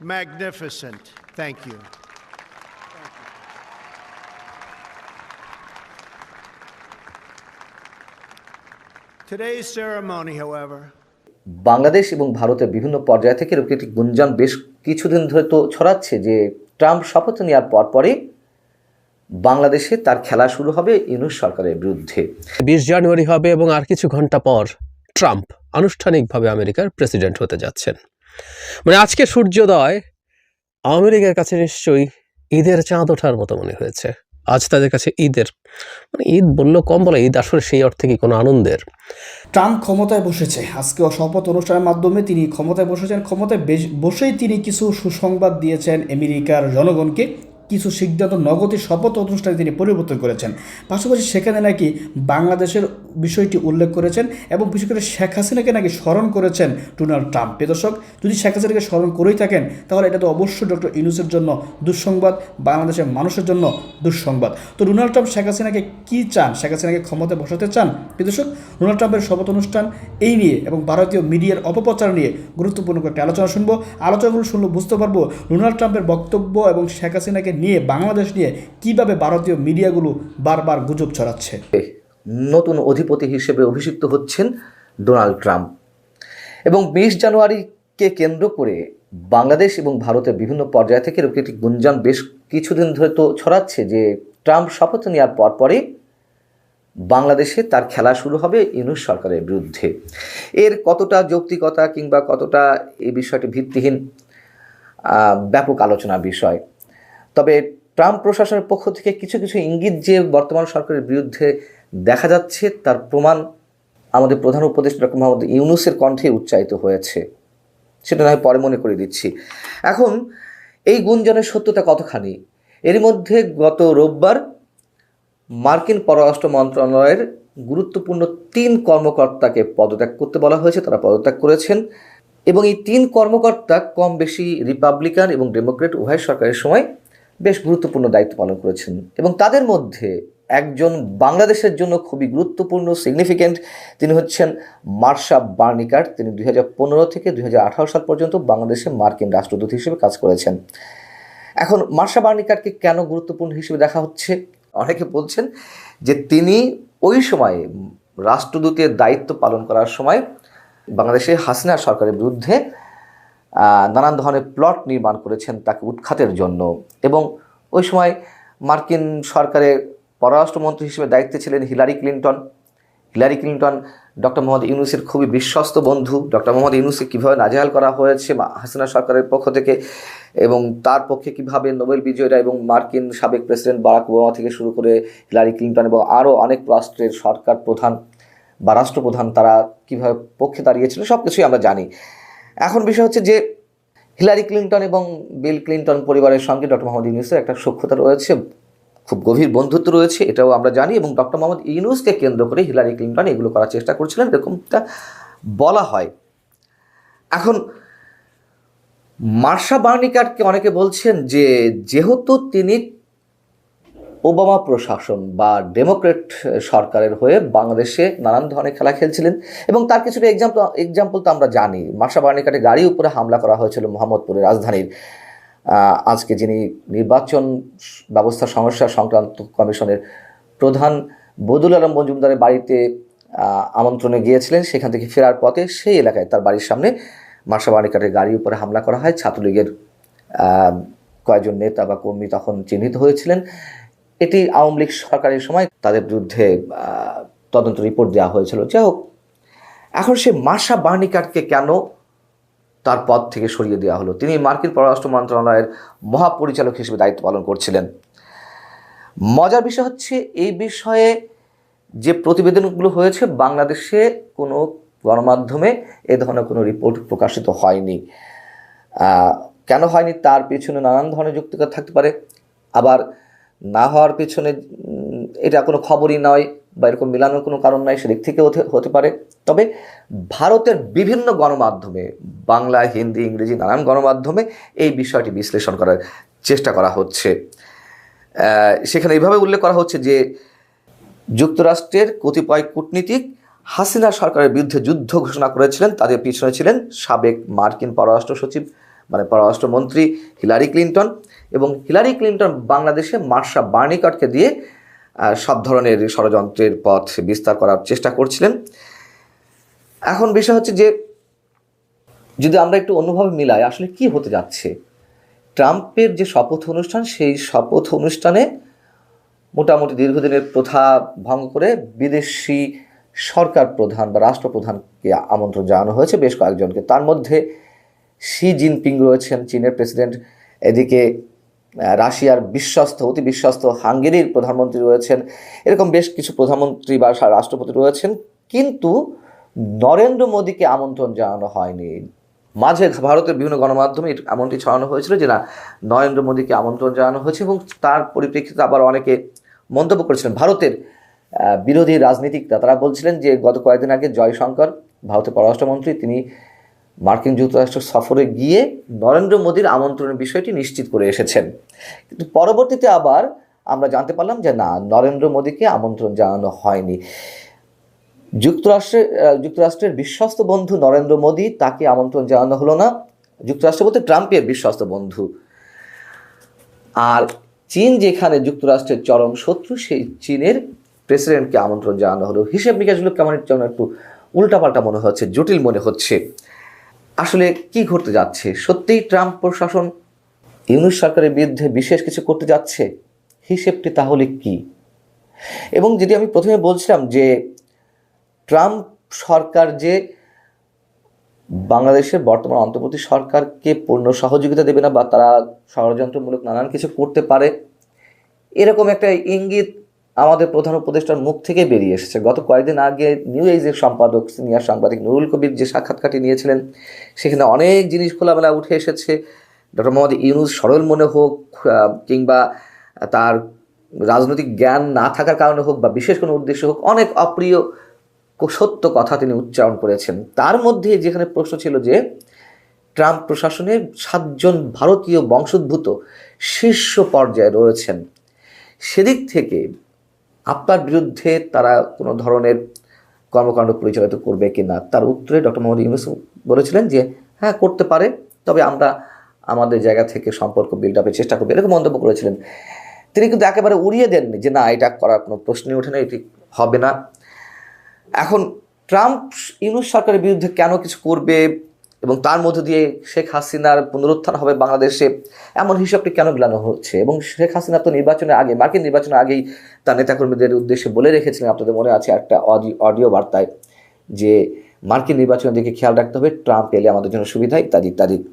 magnificent. Thank you. Today's ceremony, however, Bangladesh এবং ভারতের বিভিন্ন পর্যায় থেকে এরকম একটি গুঞ্জন বেশ কিছুদিন ধরে তো ছড়াচ্ছে যে ট্রাম্প শপথ নেওয়ার পর পরপরই বাংলাদেশে তার খেলা শুরু হবে ইউনুস সরকারের বিরুদ্ধে বিশ জানুয়ারি হবে এবং আর কিছু ঘণ্টা পর ট্রাম্প আনুষ্ঠানিকভাবে আমেরিকার প্রেসিডেন্ট হতে যাচ্ছেন মানে আজকে সূর্যোদয় আমেরিকার কাছে নিশ্চয়ই ঈদের চাঁদ ওঠার মতো মনে হয়েছে। আজ তাদের কাছে ঈদের মানে ঈদ বলল কম বলে ঈদ, আসলে সেই অর্থে কি কোনো আনন্দের? ট্রাম্প ক্ষমতায় বসেছে। আজকে শপথ অনুষ্ঠানের মাধ্যমে তিনি ক্ষমতায় বসেছেন। ক্ষমতায় বসেই তিনি কিছু সুসংবাদ দিয়েছেন আমেরিকার জনগণকে। কিছু সিদ্ধান্ত, নগদী শপথ অনুষ্ঠানে তিনি পরিবর্তন করেছেন। পাশাপাশি সেখানে নাকি বাংলাদেশের বিষয়টি উল্লেখ করেছেন এবং বিশেষ করে শেখ হাসিনাকে নাকি স্মরণ করেছেন ডোনাল্ড ট্রাম্প। দর্শক, যদি শেখ হাসিনাকে স্মরণ করেই থাকেন, তাহলে এটা তো অবশ্যই ডক্টর ইউনুসের জন্য দুঃসংবাদ, বাংলাদেশের মানুষের জন্য দুঃসংবাদ। তো ডোনাল্ড ট্রাম্প শেখ হাসিনাকে কী চান? শেখ হাসিনাকে ক্ষমতা বসাতে চান? দর্শক, ডোনাল্ড ট্রাম্পের শপথ অনুষ্ঠান এই নিয়ে এবং ভারতীয় মিডিয়ার অপপ্রচার নিয়ে গুরুত্বপূর্ণ একটা আলোচনা শুনব। আলোচনাগুলো শুনলে বুঝতে পারব, ডোনাল্ড ট্রাম্পের বক্তব্য এবং শেখ হাসিনাকে নিয়ে বাংলাদেশ নিয়ে কীভাবে ভারতীয় মিডিয়াগুলো বারবার গুজব ছড়াচ্ছে। নতুন অধিপতি হিসেবে অভিষিক্ত হচ্ছেন ডোনাল্ড ট্রাম্প। এবং বিশ জানুয়ারিকে কেন্দ্র করে বাংলাদেশ এবং ভারতের বিভিন্ন পর্যায় থেকে এরকম একটি গুঞ্জন বেশ কিছুদিন ধরে তো ছড়াচ্ছে যে ট্রাম্প শপথ নেওয়ার পর পরপরই বাংলাদেশে তার খেলা শুরু হবে ইউনুস সরকারের বিরুদ্ধে। এর কতটা যৌক্তিকতা কিংবা কতটা এই বিষয়টি ভিত্তিহীন ব্যাপক আলোচনার বিষয়। তবে ট্রাম্প প্রশাসনের পক্ষ থেকে কিছু কিছু ইঙ্গিত যে বর্তমান সরকারের বিরুদ্ধে দেখা যাচ্ছে, তার প্রমাণ আমাদের প্রধান উপদেষ্টা ডক্টর মোহাম্মদ ইউনুসের কণ্ঠে উচ্চারিত হয়েছে। সেটা নয় পরে মনে করে দিচ্ছি। এখন, এই গুঞ্জনের সত্যতা কতখানি? এর মধ্যে গত রোববার মার্কিন পররাষ্ট্র মন্ত্রণালয়ের গুরুত্বপূর্ণ তিন কর্মকর্তাকে পদত্যাগ করতে বলা হয়েছে, তারা পদত্যাগ করেছেন। এবং এই তিন কর্মকর্তা কম বেশি রিপাবলিকান এবং ডেমোক্রেট, উভয় সরকারের সময় বেশ গুরুত্বপূর্ণ দায়িত্ব পালন করেছেন এবং তাদের মধ্যে একজন বাংলাদেশের জন্য খুবই গুরুত্বপূর্ণ সিগনিফিক্যান্ট তিনি হচ্ছেন মার্শা বার্নিকার। তিনি দুই হাজার পনেরো থেকে দুই হাজার আঠারো সাল পর্যন্ত বাংলাদেশে মার্কিন রাষ্ট্রদূত হিসেবে কাজ করেছেন। এখন মার্শা বার্নিকারকে কেন গুরুত্বপূর্ণ হিসেবে দেখা হচ্ছে? অনেকে বলছেন যে তিনি ওই সময়ে রাষ্ট্রদূতের দায়িত্ব পালন করার সময় বাংলাদেশে হাসিনা সরকারের বিরুদ্ধে নানান ধরনের প্লট নির্মাণ করেছেন তাকে উৎখাতের জন্য। এবং ওই সময় মার্কিন সরকারের পররাষ্ট্রমন্ত্রী হিসেবে দায়িত্বে ছিলেন Hillary Clinton. Hillary Clinton doctor Mohammad ইউনুসের খুবই বিশ্বস্ত বন্ধু। ডক্টর মোহাম্মদ ইউনুসকে কীভাবে নাজেহাল করা হয়েছে হাসিনা সরকারের পক্ষ থেকে এবং তার পক্ষে কীভাবে নোবেল বিজয়ীরা এবং মার্কিন সাবেক প্রেসিডেন্ট বারাক ওবামা থেকে শুরু করে হিলারি ক্লিন্টন এবং আরও অনেক রাষ্ট্রের সরকার প্রধান বা রাষ্ট্রপ্রধান তারা কীভাবে পক্ষে দাঁড়িয়েছিল সব কিছুই আমরা জানি। এখন বিষয় হচ্ছে যে হিলারি ক্লিন্টন এবং বিল ক্লিন্টন পরিবারের সঙ্গে ডক্টর মোহাম্মদ ইউনুসের একটা সক্ষতা রয়েছে, খুব গভীর বন্ধুত্ব রয়েছে, এটাও আমরা জানি এবং ডক্টর মোহাম্মদ ইউনুসকে কেন্দ্র করে হিলারি ক্লিন্টন এগুলো করার চেষ্টা করছিলেন, এরকমটা বলা হয়। এখন মার্শা বার্নিকারকে অনেকে বলছেন যে যেহেতু তিনি ওবামা প্রশাসন বা ডেমোক্রেট সরকারের হয়ে বাংলাদেশে নানান ধরনের খেলা খেলছিলেন এবং তার কিছুটা এক্সাম্পল এক্সাম্পল তো আমরা জানি। মার্শা বার্নিকারের গাড়ির উপরে হামলা করা হয়েছিল মোহাম্মদপুরের রাজধানীর। আজকে যিনি নির্বাচন ব্যবস্থা সমস্যা সংক্রান্ত কমিশনের প্রধান বদুল আলম মজুমদারের বাড়িতে আমন্ত্রণে গিয়েছিলেন, সেখান থেকে ফেরার পথে সেই এলাকায় তার বাড়ির সামনে মার্শা বার্নিকারের গাড়ির উপরে হামলা করা হয়। ছাত্রলীগের কয়েকজন নেতা বা কর্মী তখন চিহ্নিত হয়েছিলেন। এটি আওয়ামী লীগ সরকারের সময় তাদের বিরুদ্ধে তদন্ত রিপোর্ট দেওয়া হয়েছিল। যাই হোক, এখন সে মার্শা বার্নিকারকে কেন তার পদ থেকে সরিয়ে দেওয়া হলো? তিনি মার্কিন পররাষ্ট্র মন্ত্রণালয়ের মহাপরিচালক হিসেবে দায়িত্ব পালন করছিলেন। মজার বিষয় হচ্ছে, এই বিষয়ে যে প্রতিবেদনগুলো হয়েছে, বাংলাদেশে কোনো গণমাধ্যমে এ ধরনের কোনো রিপোর্ট প্রকাশিত হয়নি। কেন হয়নি? তার পেছনে নানান ধরনের যুক্তিকতা থাকতে পারে। আবার না হওয়ার পেছনে এটা কোনো খবরই নয় বা এরকম মিলানোর কোনো কারণ নাই, সেদিক থেকে হতে পারে। তবে ভারতের বিভিন্ন গণমাধ্যমে, বাংলা, হিন্দি, ইংরেজি নানান গণমাধ্যমে এই বিষয়টি বিশ্লেষণ করার চেষ্টা করা হচ্ছে। সেখানে এইভাবে উল্লেখ করা হচ্ছে যে, যুক্তরাষ্ট্রের কতিপয় কূটনীতিক হাসিনা সরকারের বিরুদ্ধে যুদ্ধ ঘোষণা করেছিলেন, তাদের পিছনে ছিলেন সাবেক মার্কিন পররাষ্ট্র সচিব মানে পররাষ্ট্রমন্ত্রী হিলারি ক্লিন্টন এবং হিলারি ক্লিন্টন বাংলাদেশে মার্শা বার্নিকটকে দিয়ে সব ধরনের ষড়যন্ত্রের পথ বিস্তার করার চেষ্টা করছিলেন। এখন বিষয় হচ্ছে যে, যদি আমরা একটু অন্যভাবে মিলাই, আসলে কি হতে যাচ্ছে? ট্রাম্পের যে শপথ অনুষ্ঠান, সেই শপথ অনুষ্ঠানে মোটামুটি দীর্ঘদিনের প্রথা ভঙ্গ করে বিদেশি সরকার প্রধান বা রাষ্ট্রপ্রধানকে আমন্ত্রণ জানানো হয়েছে। বেশ কয়েকজনকে তার মধ্যে শি জিনপিং রয়েছেন চীনের প্রেসিডেন্ট। এদিকে রাশিয়ার বিশ্বস্ত, অতি বিশ্বস্ত হাঙ্গেরির প্রধানমন্ত্রী রয়েছেন। এরকম বেশ কিছু প্রধানমন্ত্রী বা রাষ্ট্রপতি রয়েছেন। কিন্তু নরেন্দ্র মোদীকে আমন্ত্রণ জানানো হয়নি। মাঝে ভারতের বিভিন্ন গণমাধ্যমে এমনটি ছড়ানো হয়েছিল যে না, নরেন্দ্র মোদীকে আমন্ত্রণ জানানো হয়েছে এবং তার পরিপ্রেক্ষিতে আবার অনেকে মন্তব্য করেছিলেন ভারতের বিরোধী রাজনীতিকরা, তারা বলছিলেন যে গত কয়েকদিন আগে জয়শঙ্কর, ভারতের পররাষ্ট্রমন্ত্রী, তিনি মার্কিন যুক্তরাষ্ট্র সফরে গিয়ে নরেন্দ্র মোদীর আমন্ত্রণের বিষয়টি নিশ্চিত করে এসেছেন। কিন্তু পরবর্তীতে আবার আমরা জানতে পারলাম যে না, নরেন্দ্র মোদীকে আমন্ত্রণ জানানো হয়নি। যুক্তরাষ্ট্রের যুক্তরাষ্ট্রের বিশ্বস্ত বন্ধু নরেন্দ্র মোদী তাকে আমন্ত্রণ জানানো হলো না। যুক্তরাষ্ট্র বলতে ট্রাম্পের বিশ্বস্ত বন্ধু। আর চীন যেখানে যুক্তরাষ্ট্রের চরম শত্রু, সেই চীনের প্রেসিডেন্টকে আমন্ত্রণ জানানো হলো। হিসেব নিকাশগুলো কেমন একটু উল্টাপাল্টা মনে হচ্ছে, জটিল মনে হচ্ছে। আসলে কি ঘটতে যাচ্ছে? সত্যিই ট্রাম্প প্রশাসন ইউনুস সরকারের বিরুদ্ধে বিশেষ কিছু করতে যাচ্ছে? হিসেবটি তাহলে কি? এবং যেটি আমি প্রথমে বলছিলাম যে ট্রাম্প সরকার যে বাংলাদেশের বর্তমান অন্তর্বর্তী সরকারকে পূর্ণ সহযোগিতা দেবে না বা তারা ষড়যন্ত্রমূলক নানান কিছু করতে পারে, এরকম একটা ইঙ্গিত আমাদের প্রধান উপদেষ্টার মুখ থেকে বেরিয়ে এসেছে। গত কয়েকদিন আগে নিউ এজের সম্পাদক সিনিয়র সাংবাদিক নুরুল কবির যে সাক্ষাৎকারটি নিয়েছিলেন, সেখানে অনেক জিনিস খোলামেলা উঠে এসেছে। ডক্টর মোহাম্মদ ইউনুস সরল মনে হোক কিংবা তার রাজনৈতিক জ্ঞান না থাকার কারণে হোক বা বিশেষ কোনো উদ্দেশ্য হোক, অনেক অপ্রিয় সত্য কথা তিনি উচ্চারণ করেছেন। তার মধ্যে যেখানে প্রশ্ন ছিল যে, ট্রাম্প প্রশাসনে সাতজন ভারতীয় বংশোদ্ভূত শীর্ষ পর্যায়ে রয়েছেন। সেদিক থেকে আপনার বিরুদ্ধে তারা কোনো ধরনের কর্মকাণ্ড পরিচালিত করবে কি না, তার উত্তরে ডক্টর মোহাম্মদ ইউনুস বলেছিলেন যে হ্যাঁ করতে পারে, তবে আমরা আমাদের জায়গা থেকে সম্পর্ক বিল্ড আপের চেষ্টা করব, এরকম মন্তব্য করেছিলেন। তিনি কিন্তু একেবারে উড়িয়ে দেননি যে, না, এটা করার কোনো প্রশ্নই ওঠে না এটি হবে না। এখন ট্রাম্প, ইউনুস সরকারের বিরুদ্ধে কেন কিছু করবে এবং তার মধ্য দিয়ে শেখ হাসিনার পুনরুত্থান হবে বাংলাদেশে, এমন হিসাবটি কেন গলানো হচ্ছে? এবং শেখ হাসিনা তো নির্বাচনের আগে, মার্কিন নির্বাচনের আগেই তার নেতাকর্মীদের উদ্দেশ্যে বলে রেখেছিলেন, আপনাদের মনে আছে একটা অডি- অডিও বার্তায়, যে মার্কিন নির্বাচনের দিকে খেয়াল রাখতে হবে, ট্রাম্প এলে আমাদের জন্য সুবিধা, ইত্যাদি ইত্যাদি।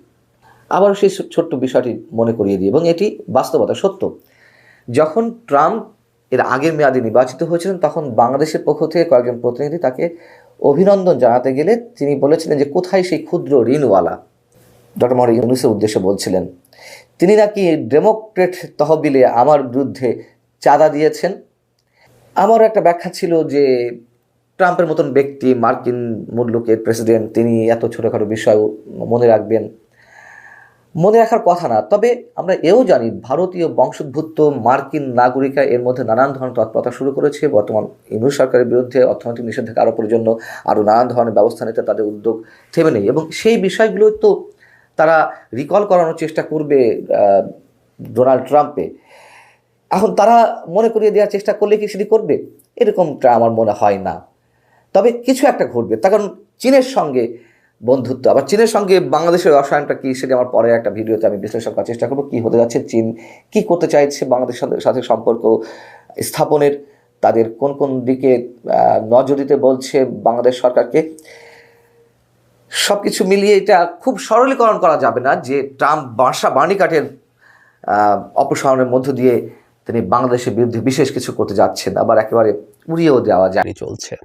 আবারও সেই ছোট্ট বিষয়টি মনে করিয়ে দিই, এবং এটি বাস্তবতা, সত্য। যখন ট্রাম্প এর আগের মেয়াদে নির্বাচিত হয়েছিলেন, তখন বাংলাদেশের পক্ষ থেকে কয়েকজন প্রতিনিধি তাকে অভিনন্দন জানাতে গেলে তিনি বলেছিলেন যে, কোথায় সেই ক্ষুদ্র ঋণওয়ালা? ডক্টর মোহাম্মদ ইউনুসের উদ্দেশ্যে বলছিলেন, তিনি নাকি ডেমোক্রেট তহবিলে আমার বিরুদ্ধে চাঁদা দিয়েছেন। আমারও একটা ব্যাখ্যা ছিল যে, ট্রাম্পের মতন ব্যক্তি মার্কিন মুল্লুকের প্রেসিডেন্ট, তিনি এত ছোটোখাটো বিষয় মনে রাখবেন মনে রাখার কথা না, তবে আমরা এও জানি ভারতীয় বংশোদ্ভূত মার্কিন নাগরিকরা এর মধ্যে নানান ধরনের তৎপরতা শুরু করেছে। বর্তমান ইউনুস সরকারের বিরুদ্ধে অর্থনৈতিক নিষেধাজ্ঞা আরোপের জন্য আরও নানান ধরনের ব্যবস্থা নিতে তাদের উদ্যোগ থেমে নেই এবং সেই বিষয়গুলো তো তারা রিকল করানোর চেষ্টা করবে ডোনাল্ড ট্রাম্পে এখন তারা মনে করিয়ে দেওয়ার চেষ্টা করলে কি সেটি করবে? এরকমটা আমার মনে হয় না। তবে কিছু একটা ঘটবে, তার কারণ চীনের সঙ্গে বন্ধুত্ব। আবার চীনের সঙ্গে বাংলাদেশের রসায়নটা কি সেটা আমার পরে একটা ভিডিওতে আমি বিশ্লেষণ করার চেষ্টা করব। কী হতে যাচ্ছে? চীন কি করতে চাইছে বাংলাদেশের সাথে সম্পর্ক স্থাপনের? তাদের কোন কোন দিকে নজর দিতে বলছে বাংলাদেশ সরকারকে? সব কিছু মিলিয়ে এটা খুব সরলীকরণ করা যাবে না যে ট্রাম্প বাসা আহ, অপসারণের মধ্য দিয়ে তিনি বাংলাদেশের বিরুদ্ধে বিশেষ কিছু করতে যাচ্ছেন। আবার একেবারে উড়িয়েও দেওয়া যায়। চলছে।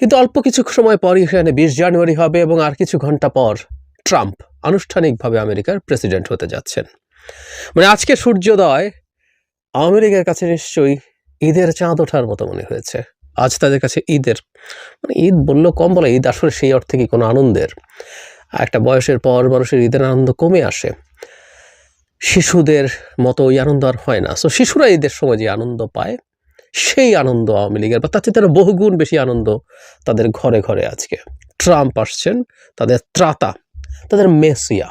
কিন্তু অল্প কিছু সময় পরই সেখানে বিশ জানুয়ারি হবে এবং আর কিছু ঘণ্টা পর ট্রাম্প আনুষ্ঠানিকভাবে আমেরিকার প্রেসিডেন্ট হতে যাচ্ছেন। মানে আজকে সূর্যোদয় আমেরিকার কাছে নিশ্চয়ই ঈদের চাঁদ ওঠার মতো মনে হয়েছে। আজ তাদের কাছে ঈদের মানে ঈদ বললেও কম বলে ঈদ আসলে সেই অর্থে কি কোনো আনন্দের? একটা বয়সের পর মানুষের ঈদের আনন্দ কমে আসে। শিশুদের মতো ওই আনন্দ আর হয় না। সো শিশুরা ঈদের সময় যে আনন্দ পায় সেই আনন্দ আওয়ামী লীগের, বা তার চেয়ে তারা বহুগুণ বেশি আনন্দ তাদের ঘরে ঘরে আজকে। ট্রাম্প আসছেন, তাদের ত্রাতা, তাদের মেসিয়া।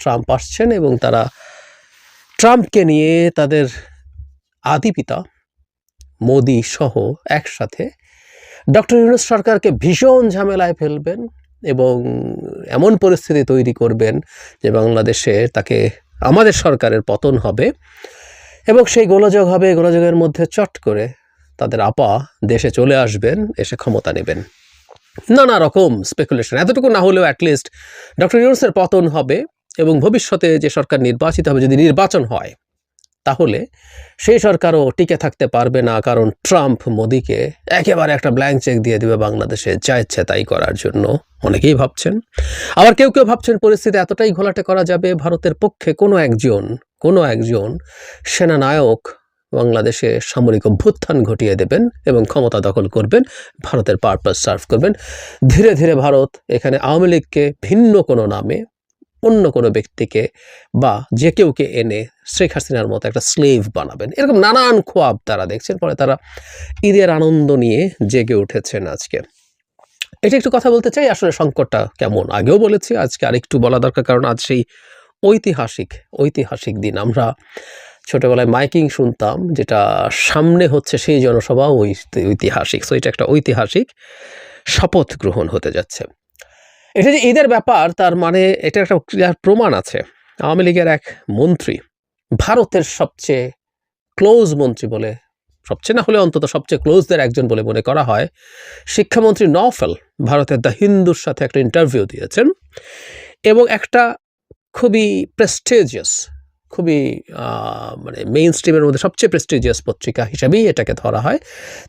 ট্রাম্প আসছেন এবং তারা ট্রাম্পকে নিয়ে তাদের আদি পিতা, মোদি সহ একসাথে ডক্টর ইউনুস সরকারকে ভীষণ ঝামেলায় ফেলবেন এবং এমন পরিস্থিতি তৈরি করবেন যে বাংলাদেশে তাকে আমাদের সরকারের পতন হবে। এবং সেই গোলযোগ হবে, গোলযোগের মধ্যে চট করে তাদের আপা দেশে চলে আসবেন, এসে ক্ষমতা নেবেন। নানা রকম স্পেকুলেশন এতটুকু না হলেও অ্যাটলিস্ট ডক্টর ইউনুসের পতন হবে এবং ভবিষ্যতে যে সরকার নির্বাচিত হবে, যদি নির্বাচন হয় তাহলে সেই সরকারও টিকে থাকতে পারবে না, কারণ ট্রাম্প মোদিকে একেবারে একটা ব্ল্যাঙ্ক চেক দিয়ে দিবে বাংলাদেশে, যা ইচ্ছে তাই করার জন্য। অনেকেই ভাবছেন। আবার কেউ কেউ ভাবছেন পরিস্থিতি এতটাই ঘোলাটে করা যাবে, ভারতের পক্ষে কোনো একজন কোনো একজন সেনানায়ক বাংলাদেশে সামরিক অভ্যুত্থান ঘটিয়ে দেবেন এবং ক্ষমতা দখল করবেন, ভারতের পারপাস সার্ভ করবেন। ধীরে ধীরে ভারত এখানে আওয়ামী লীগকে ভিন্ন কোনো নামে অন্য কোনো ব্যক্তিকে বা যে কেউকে এনে শেখ হাসিনার মতো একটা স্লেভ বানাবেন। এরকম নানান খোয়াব তারা দেখছেন। পরে তারা ঈদের আনন্দ নিয়ে জেগে উঠেছেন আজকে। এটা একটু কথা বলতে চাই। আসলে সংকটটা কেমন? আগেও বলেছি, আজকে আরেকটু বলা দরকার। কারণ আজ সেই ঐতিহাসিক ঐতিহাসিক দিন। আমরা ছোটবেলায় মাইকিং শুনতাম, যেটা সামনে হচ্ছে সেই জনসভা ঐতিহাসিক। সো এটা একটা ঐতিহাসিক শপথ গ্রহণ হতে যাচ্ছে। এটা যে ঈদের ব্যাপার, তার মানে এটা একটা প্রমাণ আছে। আওয়ামী লীগের এক মন্ত্রী, ভারতের সবচেয়ে ক্লোজ মন্ত্রী বলে, সবচেয়ে না হলে অন্তত সবচেয়ে ক্লোজদের একজন বলে মনে করা হয়, শিক্ষামন্ত্রী নফেল ভারতের দ্য হিন্দুর সাথে একটা ইন্টারভিউ দিয়েছেন এবং একটা খুবই প্রেস্টেজিয়াস খুবই মানে মেইন স্ট্রিমের মধ্যে সবচেয়ে প্রেস্টিজিয়াস পত্রিকা হিসাবেই এটাকে ধরা হয়।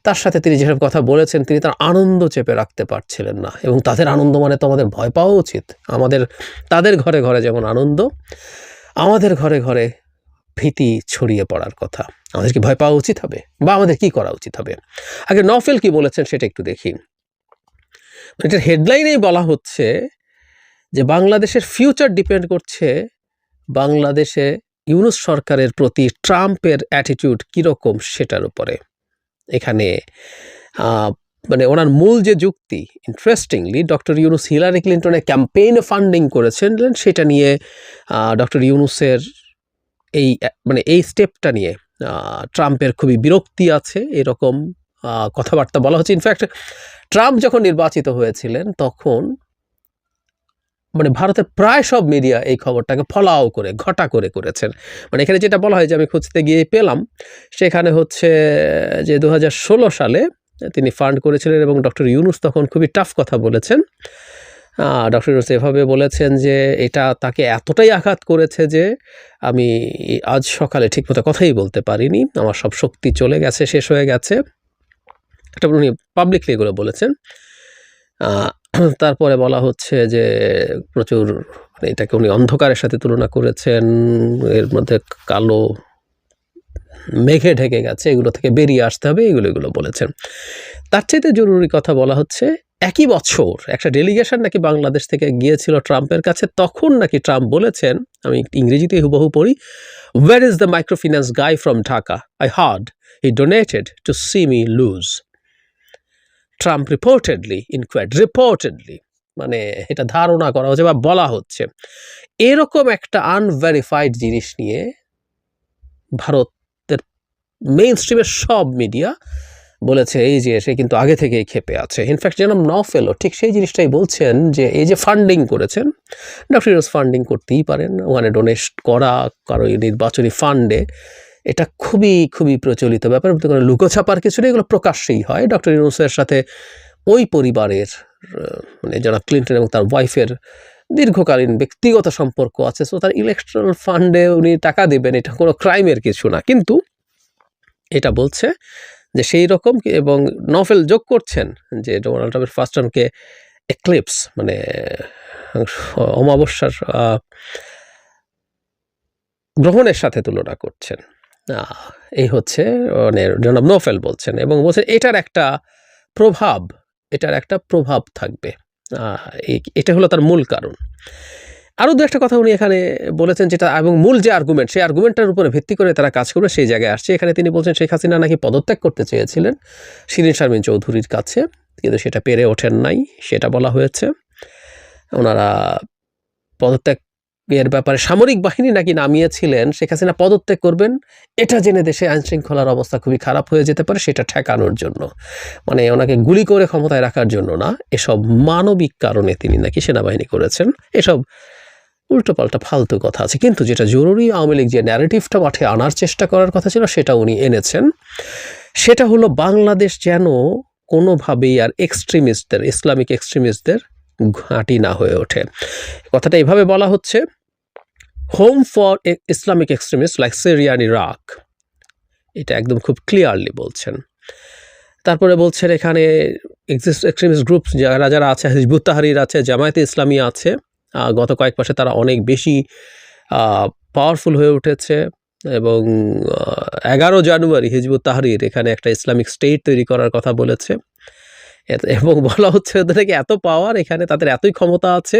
তার সাথে তিনি যেসব কথা বলেছেন, তিনি তার আনন্দ চেপে রাখতে পারছিলেন না এবং তাদের আনন্দ মানে তো আমাদের ভয় পাওয়া উচিত। আমাদের, তাদের ঘরে ঘরে যেমন আনন্দ, আমাদের ঘরে ঘরে ভীতি ছড়িয়ে পড়ার কথা। আমাদের কি ভয় পাওয়া উচিত হবে? বা আমাদের কি করা উচিত হবে? আগে নফেল কি বলেছেন সেটা একটু দেখি। এটার হেডলাইনেই বলা হচ্ছে যে, বাংলাদেশের ফিউচার ডিপেন্ড করছে বাংলাদেশে ইউনুস সরকারের প্রতি ট্রাম্পের অ্যাটিটিউড কীরকম সেটার উপরে? এখানে মানে ওনার মূল যে যুক্তি ইন্টারেস্টিংলি ডক্টর ইউনুস হিলারি ক্লিন্টনের ক্যাম্পেইনে ফান্ডিং করেছেন সেটা নিয়ে ডক্টর ইউনুসের এই মানে এই স্টেপটা নিয়ে ট্রাম্পের খুবই বিরক্তি আছে, এরকম কথাবার্তা বলা হচ্ছে। ইনফ্যাক্ট ট্রাম্প যখন নির্বাচিত হয়েছিলেন, তখন মানে ভারতের প্রায় সব মিডিয়া এই খবরটাকে ফলাও করে, ঘটা করে করেছেন। মানে এখানে যেটা বলা হয় যে আমি খুঁজতে গিয়ে পেলাম, সেখানে হচ্ছে যে দু হাজার ষোলো সালে তিনি ফান্ড করেছিলেন এবং ডক্টর ইউনুস তখন খুবই টাফ কথা বলেছেন। ডক্টর ইউনুস এভাবে বলেছেন যে এটা তাকে এতটাই আঘাত করেছে যে আমি আজ সকালে ঠিকমতো কথাই বলতে পারিনি, আমার সব শক্তি চলে গেছে, শেষ হয়ে গেছে। এটা উনি পাবলিকলি এগুলো বলেছেন। তারপরে বলা হচ্ছে যে প্রচুর মানে এটাকে উনি অন্ধকারের সাথে তুলনা করেছেন, এর মধ্যে কালো মেঘে ঢেকে গেছে, এগুলো থেকে বেরিয়ে আসতে হবে, এগুলো এগুলো বলেছেন। তার চাইতে জরুরি কথা বলা হচ্ছে, একই বছর একটা ডেলিগেশন নাকি বাংলাদেশ থেকে গিয়েছিল ট্রাম্পের কাছে, তখন নাকি ট্রাম্প বলেছেন, আমি ইংরেজিতে হুবহু পড়ি where is the microfinance guy from Dhaka I heard he donated to see me lose Trump reportedly inquired reportedly মানে এটা ধারণা করা হচ্ছে বা বলা হচ্ছে, এরকম একটা আনভেরিফাইড জিনিস নিয়ে ভারতের মেইন স্ট্রিমের সব মিডিয়া বলেছে, এই যে সে কিন্তু আগে থেকেই খেপে আছে। ইনফ্যাক্ট যেন নফেলো ঠিক সেই জিনিসটাই বলছেন যে এই যে ফান্ডিং করেছেন ডক্টর ফান্ডিং করতেই পারেন, ওখানে ডোনেট করা, কারও নির্বাচনী ফান্ডে এটা খুবই খুবই প্রচলিত ব্যাপার। লুকোছাপার কিছু নেই, এগুলো প্রকাশ্যেই হয়। ডক্টর ইউনুসের সাথে ওই পরিবারের মানে যারা ক্লিন্টন এবং তার ওয়াইফের দীর্ঘকালীন ব্যক্তিগত সম্পর্ক আছে সো তার ইলেকট্রাল ফান্ডে উনি টাকা দেবেন, এটা কোনো ক্রাইমের কিছু না। কিন্তু এটা বলছে যে সেই রকম এবং নভেল যোগ করছেন যে ডোনাল্ড ট্রাম্পের ফার্স্ট টার্মকে এক্লিপস মানে অমাবস্যার গ্রহণের সাথে তুলনা করছেন। এই হচ্ছে মানে জনাব নোফেল বলছেন এবং বলছেন, এটার একটা প্রভাব, এটার একটা প্রভাব থাকবে। এটা হলো তার মূল কারণ। আরও দু একটা কথা উনি এখানে বলেছেন যেটা, এবং মূল যে আর্গুমেন্ট সেই আর্গুমেন্টটার উপরে ভিত্তি করে তারা কাজ করবে, সেই জায়গায় আসছে। এখানে তিনি বলছেন, শেখ হাসিনা নাকি পদত্যাগ করতে চেয়েছিলেন শিরিন শারমিন চৌধুরীর কাছে, কিন্তু সেটা পেরে ওঠেন নাই। সেটা বলা হয়েছে। ওনারা পদত্যাগ এর ব্যাপারে সামরিক বাহিনী নাকি নামিয়েছিলেন, শেখ হাসিনা পদত্যাগ করবেন, এটা জেনে দেশে আইন শৃঙ্খলার অবস্থা খুবই খারাপ হয়ে যেতে পারে, সেটা ঠেকানোর জন্য। মানে ওনাকে গুলি করে ক্ষমতায় রাখার জন্য না, এসব মানবিক কারণে তিনি নাকি সেনাবাহিনী করেছেন, এসব উল্টোপাল্টা ফালতু কথা আছে। কিন্তু যেটা জরুরি, আওয়ামী লীগ যে ন্যারেটিভটা মাঠে আনার চেষ্টা করার কথা ছিল, সেটা উনি এনেছেন। সেটা হলো বাংলাদেশ যেন কোনোভাবেই আর এক্সট্রিমিস্টদের ইসলামিক এক্সট্রিমিস্টদের ঘাঁটি না হয়ে ওঠে। কথাটা এভাবে বলা হচ্ছে home for Islamic extremist like Syrian Iraq এটা একদম খুব ক্লিয়ারলি বলছেন। তারপরে বলছেন এখানে এক্সিস্ট এক্সট্রিমিস্ট গ্রুপ যারা যারা আছে হিজবুত তাহারির আছে, জামায়াতে ইসলামী আছে গত কয়েক মাসে তারা অনেক বেশি পাওয়ারফুল হয়ে উঠেছে এবং এগারো জানুয়ারি হিজবুত তাহরির এখানে একটা ইসলামিক স্টেট তৈরি করার কথা বলেছে। এবং বলা হচ্ছে ওদের নাকি এত পাওয়ার এখানে তাদের এতই ক্ষমতা আছে,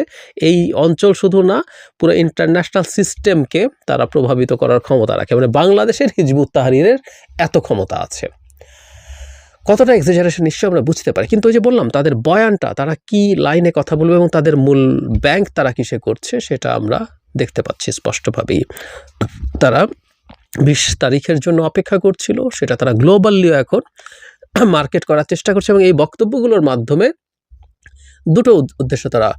এই অঞ্চল শুধু না, পুরো ইন্টারন্যাশনাল সিস্টেমকে তারা প্রভাবিত করার ক্ষমতা রাখে মানে বাংলাদেশের হিজবুত তাহরিরের এত ক্ষমতা আছে। কতটা এক্সাজারেশন নিশ্চয়ই আমরা বুঝতে পারি, কিন্তু ওই যে বললাম, তাদের বয়ানটা, তারা কি লাইনে কথা বলবে এবং তাদের মূল ব্যাংক তারা কিসে করছে, সেটা আমরা দেখতে পাচ্ছি স্পষ্টভাবেই। তারা বিশ তারিখের জন্য অপেক্ষা করছিল, সেটা তারা গ্লোবালিও এখন মার্কেট করার চেষ্টা করছে এবং এই বক্তব্যগুলোর মাধ্যমে দুটো উদ্দেশ্য তারা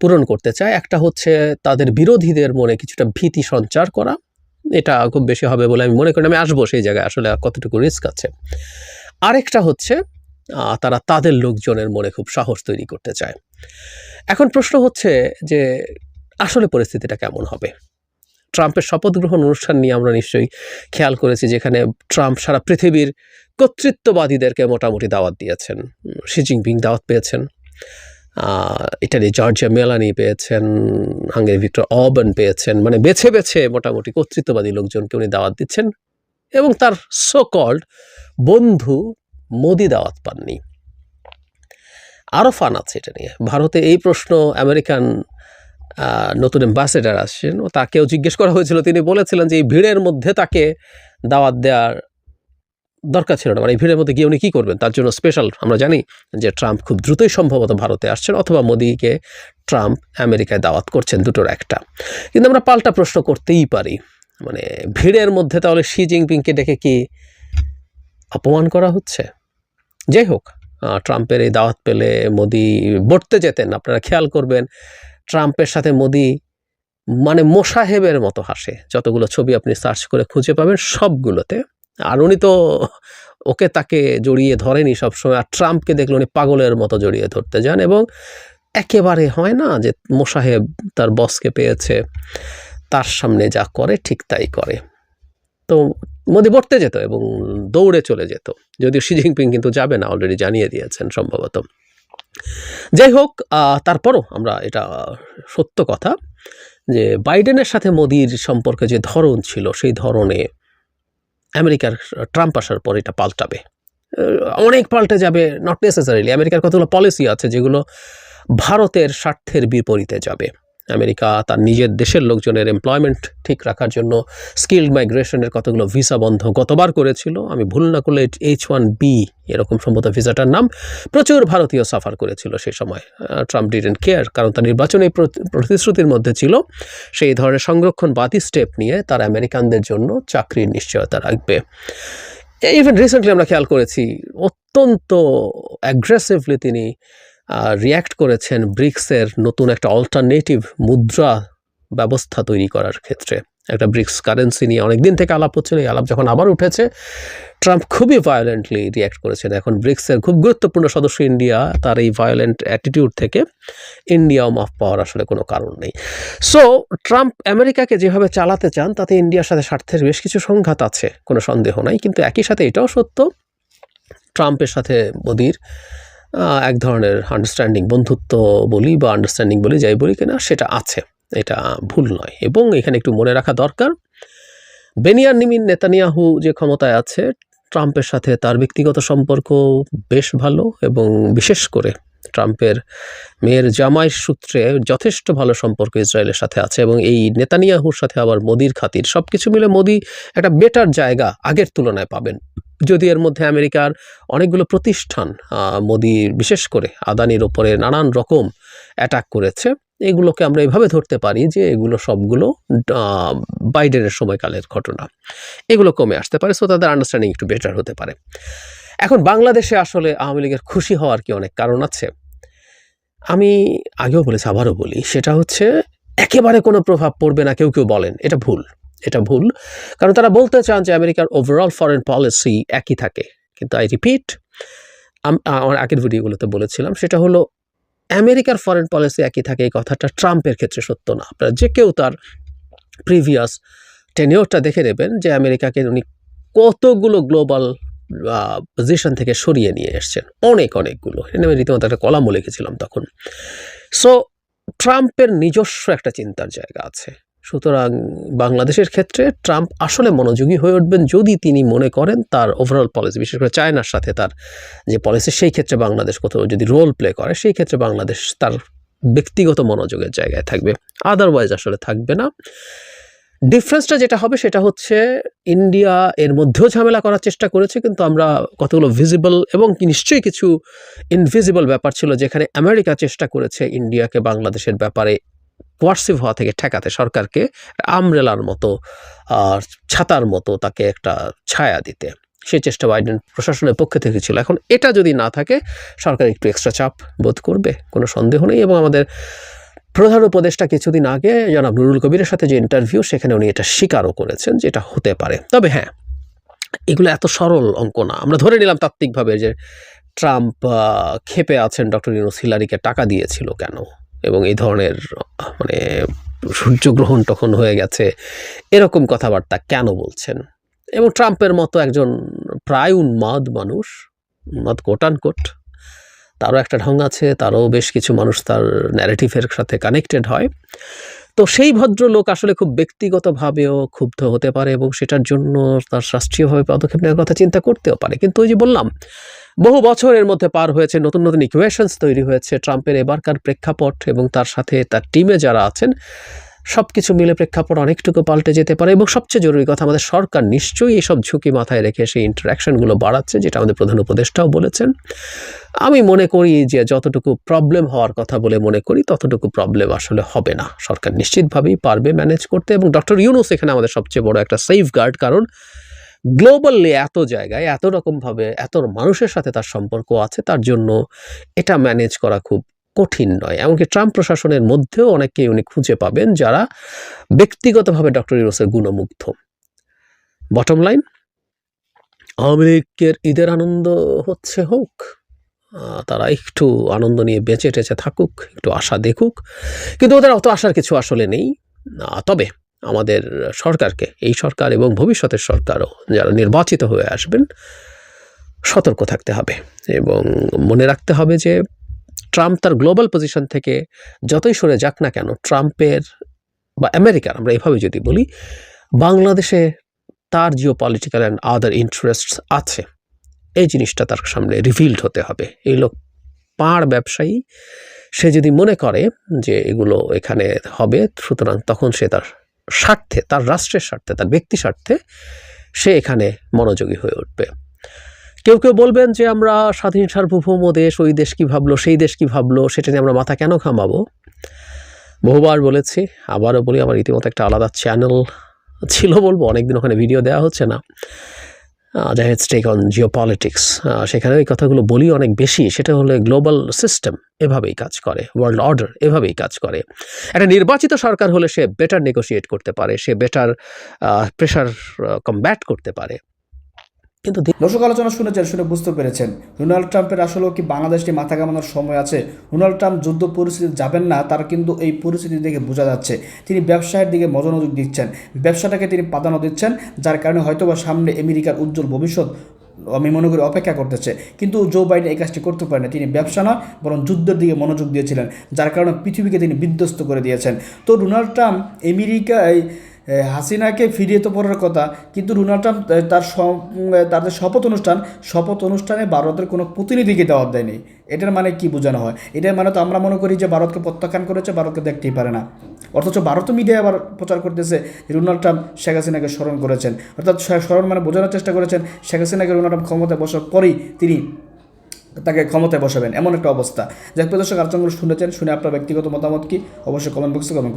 পূরণ করতে চায়। একটা হচ্ছে তাদের বিরোধীদের মনে কিছুটা ভীতি সঞ্চার করা। এটা খুব বেশি হবে বলে আমি মনে করি আমি আসব সেই জায়গায়, আসলে কতটুকু রিস্ক আছে। আরেকটা হচ্ছে তারা তাদের লোকজনের মনে খুব সাহস তৈরি করতে চায়। এখন প্রশ্ন হচ্ছে যে আসলে পরিস্থিতিটা কেমন হবে? ট্রাম্পের শপথ গ্রহণ অনুষ্ঠান নিয়ে আমরা নিশ্চয়ই খেয়াল করেছি, যেখানে ট্রাম্প সারা পৃথিবীর কর্তৃত্ববাদীদেরকে মোটামুটি দাওয়াত দিয়েছেন। শি জিনপিং দাওয়াত পেয়েছেন ইটালি, জর্জিয়া, মেলানি পেয়েছেন, হাঙ্গেরি, ভিক্টর অবন পেয়েছেন মানে বেছে বেছে মোটামুটি কর্তৃত্ববাদী লোকজনকে উনি দাওয়াত দিচ্ছেন এবং তার সো কল্ড বন্ধু মোদি দাওয়াত পাননি। আরও ফান আছে এটা নিয়ে। ভারতে এই প্রশ্ন আমেরিকান নতুন অ্যাম্বাসেডার আসছেন। ও তাকেও জিজ্ঞেস করা হয়েছিল, তিনি বলেছিলেন যে এই ভিড়ের মধ্যে তাকে দাওয়াত দেওয়ার দরকার ছিল না। মানে এই ভিড়ের মধ্যে গিয়ে উনি কী করবেন? তার জন্য স্পেশাল আমরা জানি যে ট্রাম্প খুব দ্রুতই সম্ভবত ভারতে আসছেন, অথবা মোদিকে ট্রাম্প আমেরিকায় দাওয়াত করছেন দুটোর একটা। কিন্তু আমরা পাল্টা প্রশ্ন করতেই পারি। মানে ভিড়ের মধ্যে তাহলে শি জিনপিংকে ডেকে কি অপমান করা হচ্ছে? যাই হোক ট্রাম্পের এই দাওয়াত পেলে মোদি বটতে যেতেন, আপনারা খেয়াল করবেন। ট্রাম্পের সাথে মোদি মানে মোসাহেবের মতো হাসে। যতগুলো ছবি আপনি সার্চ করে খুঁজে পাবেন সবগুলোতে। আর উনি তো ওকে তাকে জড়িয়ে ধরেনি সবসময়। আর ট্রাম্পকে দেখলে উনি পাগলের মতো জড়িয়ে ধরতে যান এবং একেবারে হয় না যে মোসাহেব তার বসকে পেয়েছে, তার সামনে যা করে ঠিক তাই করে। তো মোদি বটতে যেত এবং দৌড়ে চলে যেত। যদিও শি জিনপিং কিন্তু যাবে না, অলরেডি জানিয়ে দিয়েছেন সম্ভবত। যাই হোক তারপরও আমরা এটা সত্য কথা যে বাইডেনের সাথে মোদির সম্পর্কে যে ধরন ছিল, সেই ধরনে আমেরিকার ট্রাম্প আসার পর এটা পাল্টাবে। অনেক পাল্টে যাবে নট নেসেসারিলি আমেরিকার কতগুলো পলিসি আছে যেগুলো ভারতের স্বার্থের বিপরীতে যাবে। আমেরিকা, তার নিজের দেশের লোকজনের এমপ্লয়মেন্ট ঠিক রাখার জন্য স্কিল্ড মাইগ্রেশনের কতগুলো ভিসা বন্ধ গতবার করেছিল, আমি ভুল না করলে এইচ ওয়ান বি এরকম সম্ভবত ভিসাটার নাম প্রচুর ভারতীয় সাফার করেছিল সেই সময়। ট্রাম্প ডিডেন কেয়ার কারণ তার নির্বাচনী প্রতি- প্রতিশ্রুতির মধ্যে ছিল, সেই ধরনের সংরক্ষণবাদী স্টেপ নিয়ে তার আমেরিকানদের জন্য চাকরির নিশ্চয়তা রাখবে। ইভেন রিসেন্টলি আমরা খেয়াল করেছি, অত্যন্ত অ্যাগ্রেসিভলি তিনি রিয়্যাক্ট করেছেন ব্রিক্সের নতুন একটা অল্টারনেটিভ মুদ্রা ব্যবস্থা তৈরি করার ক্ষেত্রে। একটা ব্রিক্স কারেন্সি নিয়ে অনেক দিন থেকে আলাপ হচ্ছিল এই আলাপ যখন আবার উঠেছে ট্রাম্প খুবই ভায়োলেন্টলি রিয়্যাক্ট করেছেন। এখন ব্রিক্সের খুব গুরুত্বপূর্ণ সদস্য ইন্ডিয়া, তার এই ভায়োলেন্ট অ্যাটিটিউড থেকে ইন্ডিয়াও মাফ পাওয়ার আসলে কোনো কারণ নেই। সো ট্রাম্প আমেরিকাকে যেভাবে চালাতে চান, তাতে ইন্ডিয়ার সাথে স্বার্থের বেশ কিছু সংঘাত আছে, কোনো সন্দেহ নাই। কিন্তু একই সাথে এটাও সত্য ট্রাম্পের সাথে মোদির এক ধরনের আন্ডারস্ট্যান্ডিং বন্ধুত্ব বলি বা আন্ডারস্ট্যান্ডিং বলি যাই বলি কিনা, সেটা আছে। এটা ভুল নয়। এবং এখানে একটু মনে রাখা দরকার বেনিয়ার নিমিন নেতানিয়াহু যে ক্ষমতায় আছে ট্রাম্পের সাথে তার ব্যক্তিগত সম্পর্ক বেশ ভালো এবং বিশেষ করে ট্রাম্পের মেয়ের জামাই সূত্রে যথেষ্ট ভালো সম্পর্ক ইসরায়েলের সাথে আছে এবং এই নেতানিয়াহুর সাথে আবার মোদির খাতির। সব কিছু মিলে মোদি একটা বেটার জায়গা আগের তুলনায় পাবেন। যদি এর মধ্যে আমেরিকার অনেকগুলো প্রতিষ্ঠান মোদি বিশেষ করে আদানির ওপরে নানান রকম অ্যাটাক করেছে এগুলোকে আমরা এভাবে ধরতে পারি যে এগুলো সবগুলো বাইডেনের সময়কালের ঘটনা। এগুলো কমে আসতে পারে সো তাদের আন্ডারস্ট্যান্ডিং একটু বেটার হতে পারে। এখন বাংলাদেশে আসলে আওয়ামী লীগের খুশি হওয়ার কি অনেক কারণ আছে? আমি আগেও বলেছি, আবারও বলি, সেটা হচ্ছে একেবারে কোনো প্রভাব পড়বে না, কেউ কেউ বলেন, এটা ভুল এটা ভুল। কারণ তারা বলতে চান যে আমেরিকার ওভারঅল ফরেন পলিসি একই থাকে। কিন্তু আই রিপিট আমার আগের ভিডিওগুলোতে বলেছিলাম, সেটা হলো আমেরিকার ফরেন পলিসি একই থাকে, এই কথাটা ট্রাম্পের ক্ষেত্রে সত্য না। আপনারা যে কেউ তার প্রিভিয়াস টেনিওরটা দেখে নেবেন যে আমেরিকাকে উনি কতগুলো গ্লোবাল পজিশন থেকে সরিয়ে নিয়ে এসছেন। অনেক, অনেকগুলো। এটা আমি রীতিমতো একটা কলামও লিখেছিলাম তখন। সো ট্রাম্পের নিজস্ব একটা চিন্তার জায়গা আছে। সুতরাং বাংলাদেশের ক্ষেত্রে ট্রাম্প আসলে মনোযোগী হয়ে উঠবেন যদি তিনি মনে করেন তার ওভারঅল পলিসি বিশেষ করে চায়নার সাথে তার যে পলিসি সেই ক্ষেত্রে বাংলাদেশ কোথাও যদি রোল প্লে করে, সেই ক্ষেত্রে বাংলাদেশ তার ব্যক্তিগত মনোযোগের জায়গায় থাকবে। আদারওয়াইজ আসলে থাকবে না। ডিফারেন্সটা যেটা হবে সেটা হচ্ছে ইন্ডিয়া এর মধ্যেও ঝামেলা করার চেষ্টা করেছে, কিন্তু আমরা কতগুলো ভিজিবল এবং নিশ্চয়ই কিছু ইনভিজিবল ব্যাপার ছিল, যেখানে আমেরিকা চেষ্টা করেছে ইন্ডিয়াকে বাংলাদেশের ব্যাপারে কোয়ার্সিভ হওয়া থেকে ঠেকাতে সরকারকে আমরেলার মতো, আর ছাতার মতো তাকে একটা ছায়া দিতে। সেই চেষ্টা বাইডেন প্রশাসনের পক্ষে থেকে ছিল। এখন এটা যদি না থাকে, সরকার একটু এক্সট্রা চাপ বোধ করবে, কোনো সন্দেহ নেই। এবং আমাদের প্রধান উপদেষ্টা কিছুদিন আগে জনাব নুরুল কবিরের সাথে যে ইন্টারভিউ সেখানে উনি এটা স্বীকারও করেছেন যে এটা হতে পারে। তবে হ্যাঁ এগুলো এত সরল অঙ্ক না। আমরা ধরে নিলাম তাত্ত্বিকভাবে যে ট্রাম্প ক্ষেপে আছেন ডক্টর ইউনুস হিলারিকে টাকা দিয়েছিল কেন? এবং এই ধরনের মানে সূর্যগ্রহণ তখন হয়ে গেছে, এরকম কথাবার্তা কেন বলছেন? এবং ট্রাম্পের মতো একজন প্রায় উন্মাদ মানুষ, উন্মাদ কোট আন কোট তারও একটা ঢং আছে, তারও বেশ কিছু মানুষ তার ন্যারেটিভের সাথে কানেক্টেড হয়। তো সেই ভদ্রলোক আসলে খুব ব্যক্তিগতভাবেও ক্ষুব্ধ হতে পারে এবং সেটার জন্য তার রাষ্ট্রীয়ভাবে পদক্ষেপ নেওয়ার কথা চিন্তা করতেও পারে। কিন্তু ওই যে বললাম বহু বছরের মধ্যে পার হয়েছে, নতুন নতুন ইকুয়েশনস তৈরি হয়েছে ট্রাম্পের এবারকার প্রেক্ষাপট এবং তার সাথে তার টিমে যারা আছেন সব কিছু মিলে প্রেক্ষাপট অনেকটুকু পাল্টে যেতে পারে এবং সবচেয়ে জরুরি কথা আমাদের সরকার নিশ্চয়ই এইসব ঝুঁকি মাথায় রেখে সেই ইন্টারাকশনগুলো বাড়াচ্ছে, যেটা আমাদের প্রধান উপদেষ্টাও বলেছেন। আমি মনে করি যে যতটুকু প্রবলেম হওয়ার কথা বলে মনে করি, ততটুকু প্রবলেম আসলে হবে না। সরকার নিশ্চিতভাবেই পারবে ম্যানেজ করতে এবং ডক্টর ইউনুস এখানে আমাদের সবচেয়ে বড় একটা সেফ গার্ড কারণ গ্লোবালি এত জায়গায়, এত রকমভাবে, এত মানুষের সাথে তার সম্পর্ক আছে, তার জন্য এটা ম্যানেজ করা খুব কঠিন নয়। এমনকি ট্রাম্প প্রশাসনের মধ্যেও অনেককেই উনি খুঁজে পাবেন যারা ব্যক্তিগতভাবে ডক্টর ইউনুসের গুণমুগ্ধ। বটম লাইন আওয়ামী লীগের ঈদের আনন্দ হচ্ছে হোক তারা একটু আনন্দ নিয়ে বেঁচে টেচে থাকুক, একটু আশা দেখুক, কিন্তু ওদের অত আশার কিছু আসলে নেই। তবে আমাদের সরকারকে, এই সরকার এবং ভবিষ্যতের সরকারও যারা নির্বাচিত হয়ে আসবেন, সতর্ক থাকতে হবে এবং মনে রাখতে হবে যে ট্রাম্প তার গ্লোবাল পজিশন থেকে যতই সরে যাক না কেন, ট্রাম্পের বা আমেরিকার, আমরা এভাবে যদি বলি, বাংলাদেশে তার geo political and other interest আছে। এই জিনিসটা তার সামনে রিভিল্ড হতে হবে। এই লোক পাড় ব্যবসায়ী, সে যদি মনে করে যে এগুলো এখানে হবে, সুতরাং তখন সে তার স্বার্থে, তার রাষ্ট্রের স্বার্থে, তার ব্যক্তি স্বার্থে সে এখানে মনোযোগী হয়ে উঠবে। কেউ কেউ বলবেন যে আমরা স্বাধীন সার্বভৌম দেশ, ওই দেশ কি ভাবলো, সেই দেশ কি ভাবলো, সেটা নিয়ে আমরা মাথা কেন ঘামাবো? বহুবার বলেছি, আবারও বলি, আমার ইতিমধ্যে একটা আলাদা চ্যানেল ছিল বলব, অনেকদিন ওখানে ভিডিও দেওয়া হচ্ছে না। যাই stake take on geo politics সেখানে ওই কথাগুলো বলি অনেক বেশি, সেটা হলো গ্লোবাল সিস্টেম এভাবেই কাজ করে, ওয়ার্ল্ড অর্ডার এভাবেই কাজ করে। একটা নির্বাচিত সরকার হলে সে বেটার নেগোসিয়েট করতে পারে, সে বেটার প্রেশার কমব্যাট করতে পারে। কিন্তু দর্শক, আলোচনা শুনেছেন শুনে বুঝতে পেরেছেন। ডোনাল্ড ট্রাম্পের আসলেও কি বাংলাদেশটি মাথা কামানোর সময় আছে? ডোনাল্ড ট্রাম্প যুদ্ধ পরিস্থিতি যাবেন না, তার কিন্তু এই পরিস্থিতি দেখে বোঝা যাচ্ছে। তিনি ব্যবসায়ের দিকে মনোযোগ দিচ্ছেন। ব্যবসাটাকে তিনি প্রাধান্য দিচ্ছেন, যার কারণে হয়তোবা সামনে আমেরিকার উজ্জ্বল ভবিষ্যৎ, আমি মনে করি, অপেক্ষা করতেছে। কিন্তু জো বাইডেন এই কাজটি করতে পারেন। তিনি ব্যবসা না বরং যুদ্ধের দিকে মনোযোগ দিয়েছিলেন, যার কারণে পৃথিবীকে তিনি বিধ্বস্ত করে দিয়েছেন। তো ডোনাল্ড ট্রাম্প আমেরিকায় হাসিনাকে ফিরিয়ে তো পড়ার কথা, কিন্তু ডোনাল্ড ট্রাম্প তার তাদের শপথ অনুষ্ঠান, শপথ অনুষ্ঠানে ভারতের কোনো প্রতিনিধিকে দেওয়ার দেয়নি। এটার মানে কি বোঝানো হয়? এটার মানে তো আমরা মনে করি যে ভারতকে প্রত্যাখ্যান করেছে, ভারতকে দেখতেই পারে না। অথচ ভারত মিডিয়া আবার প্রচার করতেছে ডোনাল্ড ট্রাম্প শেখ হাসিনাকে স্মরণ করেছেন। অর্থাৎ স্মরণ মানে বোঝানোর চেষ্টা করেছেন, শেখ হাসিনাকে ডোনাল্ড ট্রাম্প ক্ষমতায় বসার পরেই তিনি তাকে ক্ষমতায় বসাবেন। এমন একটা অবস্থা। যাক প্রদর্শক আলোচনাগুলো শুনেছেন, শুনে আপনার ব্যক্তিগত মতামত কি? অবশ্যই কমেন্ট বক্সে কমেন্ট